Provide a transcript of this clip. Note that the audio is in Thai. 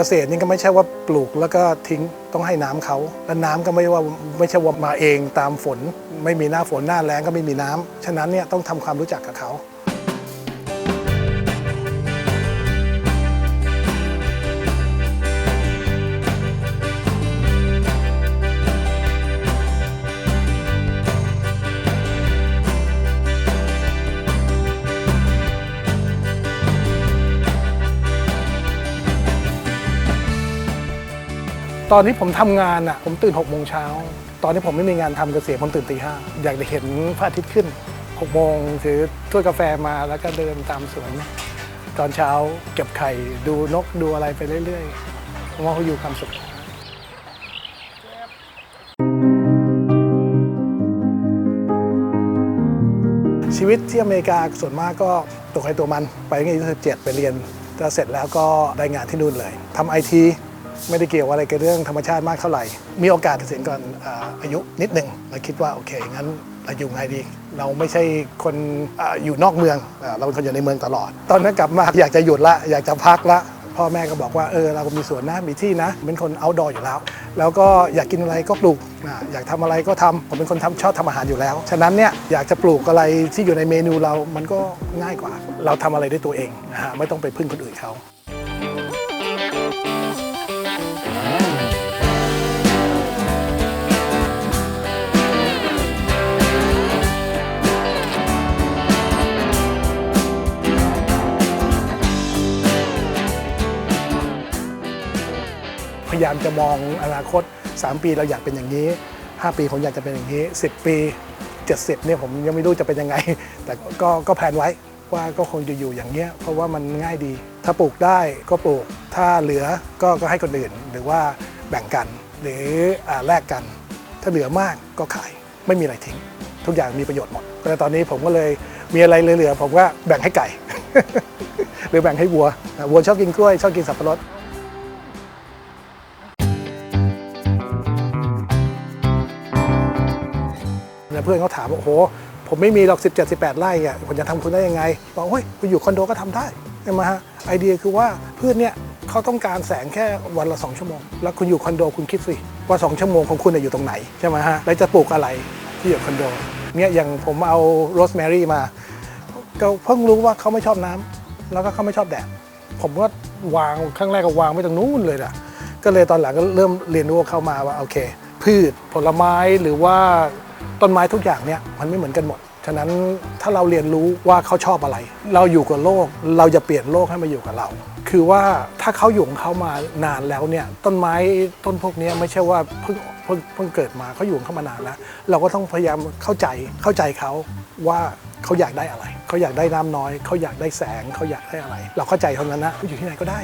เกษตรนี่ก็ไม่ใช่ว่าปลูกแล้วก็ทิ้งต้องให้น้ำเขาและน้ำก็ไม่ว่าไม่ใช่ว่ามาเองตามฝน ไม่มีหน้าฝนหน้าแล้งก็ไม่มีน้ำฉะนั้นเนี่ยต้องทำความรู้จักกับเขา ตอนที่ผมทำงานอะผมตื่น6กโมงเช้า ตอนที่ผมไม่มีงานทำเกษตรผมตื่นตีห้าอยากจะเห็นพระอาทิตย์ขึ้น6กโมงถือถ้วยกาแฟมาแล้วก็เดินตามสวนตอนเช้าเก็บไข่ดูนกดูอะไรไปเรื่อยๆผมว่าเขาอยู่ความสุขชีวิตที่อเมริกาส่วนมากก็ตัวใครตัวมัน ไปตั้งแต่อายุ17ไปเรียนแล้วเสร็จแล้วก็ได้งานที่นู่นเลยทำไอที ไม่ได้เกี่ยวอะไรกับเรื่องธรรมชาติมากเท่าไหร่ มีโอกาสเกษียณก่อนอาอายุนิดหนึ่งเราคิดว่าโอเคงั้นเราอยู่ไงดี เราไม่ใช่คนออยู่นอกเมืองเราเป็นคนอยู่ในเมืองตลอด ตอนนั้นกลับมาอยากจะหยุดละอยากจะพักละพ่อแม่ก็บอกว่าเออเราก็มีสวนนะมีที่นะ เป็นคนเอาดออยู่แล้ว แล้วก็อยากกินอะไรก็ปลูกอ่าอยากทำอะไรก็ทำผมเป็นคนทำชอบทำอาหารอยู่แล้ว ฉะนั้นเนี่ยอยากจะปลูกอะไรที่อยู่ในเมนูเรามันก็ง่ายกว่า เราทำอะไรด้วยตัวเองนะฮะไม่ต้องไปพึ่งคนอื่นเขา พยายามจะมองอนาคต 3 ปีเราอยากเป็นอย่างนี้ 5 ปีผมอยากจะเป็นอย่างนี้ 10 ปี 70เนี่ยผมยังไม่รู้จะเป็นยังไง แต่ก็ก็แผนไว้ว่าก็คงจะอยู่อย่างเนี้ยเพราะว่ามันง่ายดี ถ้าปลูกได้ก็ปลูก ถ้าเหลือก็ก็ให้คนอื่นหรือว่าแบ่งกันหรือแลกกัน ถ้าเหลือมากก็ขายไม่มีอะไรทิ้ง ทุกอย่างมีประโยชน์หมดแต่ตอนนี้ผมก็เลยมีอะไรเหลือ ผมก็แบ่งให้ไก่ หรือแบ่งให้วัววัวชอบกินกล้วยชอบกินสับปะรดเนี่ยเพื่อนเขาถามว่าโอ้โหผมไม่มีหรอก 17 18 ไร่อะผมจะทำคุณได้ยังไงบอกเฮ้ยคุณอยู่คอนโดก็ทำได้ใช่ไหมฮะไอเดียคือว่าเพื่อนเนี่ย เขาต้องการแสงแค่วันละ 2 ชั่วโมง แล้วคุณอยู่คอนโดคุณคิดสิ ว่า 2 ชั่วโมงของคุณอยู่ตรงไหน ใช่ไหมฮะ แล้วจะปลูกอะไรที่อยู่คอนโด เนี่ยอย่างผมเอาโรสแมรี่มา ก็เพิ่งรู้ว่าเขาไม่ชอบน้ำแล้วก็เขาไม่ชอบแดด ผมก็วางครั้งแรกก็วางไว้ตรงนู้นเลยนะก็เลยตอนหลังก็เริ่มเรียนรู้เข้ามาว่าโอเค พืชผลไม้หรือว่า ต้นไม้ทุกอย่างเนี่ยมันไม่เหมือนกันหมด ฉะนั้นถ้าเราเรียนรู้ว่าเขาชอบอะไร เราอยู่กับโลก เราจะเปลี่ยนโลกให้มาอยู่กับเรา คือว่าถ้าเขาอยู่ของเขามานานแล้วเนี่ยต้นไม้ต้นพวกนี้ไม่ใช่ว่าเพิ่งเพิ่งเพิ่งเกิดมาเขาอยู่ของเขามานานแล้ว เราก็ต้องพยายามเข้าใจเข้าใจเขาว่าเขาอยากได้อะไร เขาอยากได้น้ำน้อย เขาอยากได้แสง เขาอยากได้อะไร เราเข้าใจเท่านั้นนะเขาอยู่ที่ไหนก็ได้